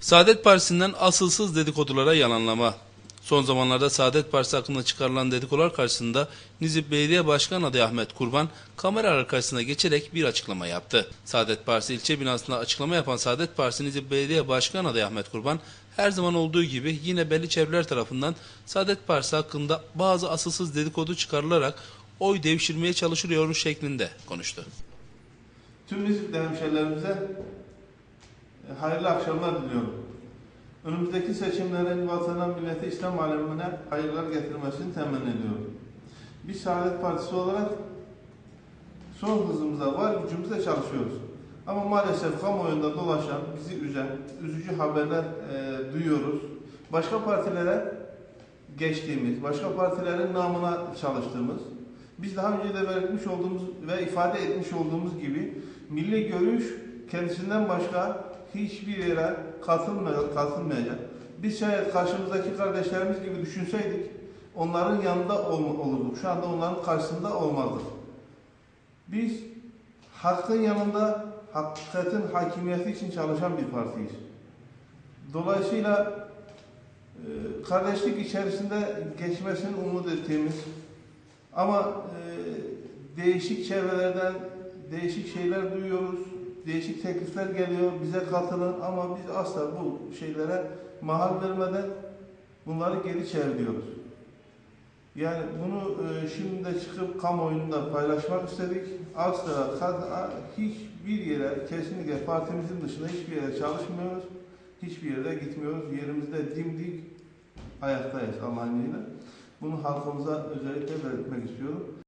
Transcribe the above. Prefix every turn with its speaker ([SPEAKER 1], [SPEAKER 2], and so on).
[SPEAKER 1] Saadet Partisi'nden asılsız dedikodulara yalanlama. Son zamanlarda Saadet Partisi hakkında çıkarılan dedikodular karşısında Nizip Belediye Başkan adayı Ahmet Kurban kameralar karşısına geçerek bir açıklama yaptı. Saadet Partisi ilçe binasında açıklama yapan Saadet Partisi Nizip Belediye Başkan adayı Ahmet Kurban her zaman olduğu gibi yine belli çevreler tarafından Saadet Partisi hakkında bazı asılsız dedikodu çıkarılarak oy devşirmeye çalışılıyor şeklinde konuştu.
[SPEAKER 2] Tüm Nizip'te hemşehrilerimize e, hayırlı akşamlar diliyorum. Önümüzdeki seçimlerin vatana, millete, İslam alemine hayırlar getirmesini temenni ediyorum. Biz Saadet Partisi olarak son hızımıza var, gücümüzle çalışıyoruz. Ama maalesef kamuoyunda dolaşan, bizi üzen, üzücü haberler e, duyuyoruz. Başka partilere geçtiğimiz, başka partilerin namına çalıştığımız, biz daha önce de belirtmiş olduğumuz ve ifade etmiş olduğumuz gibi milli görüş kendisinden başka hiçbir yere katılmayacak. katılmayacak. Biz şayet karşımızdaki kardeşlerimiz gibi düşünseydik onların yanında ol- olurduk. Şu anda onların karşısında olmazdık. Biz hakkın yanında hakikatin hakimiyeti için çalışan bir partiyiz. Dolayısıyla e, kardeşlik içerisinde geçmesini umut ettiğimiz ama e, değişik çevrelerden değişik şeyler duyuyoruz, değişik teklifler geliyor, bize katılın ama biz asla bu şeylere mahal vermeden bunları geri çeviriyoruz. Yani bunu e, şimdi de çıkıp kamuoyunda paylaşmak istedik. Asla kad- hiçbir yere, kesinlikle partimizin dışında hiçbir yere çalışmıyoruz. Hiçbir yere gitmiyoruz. Yerimizde dimdik ayaktayız Allah'ın. Bunu halkımıza özellikle belirtmek istiyorum.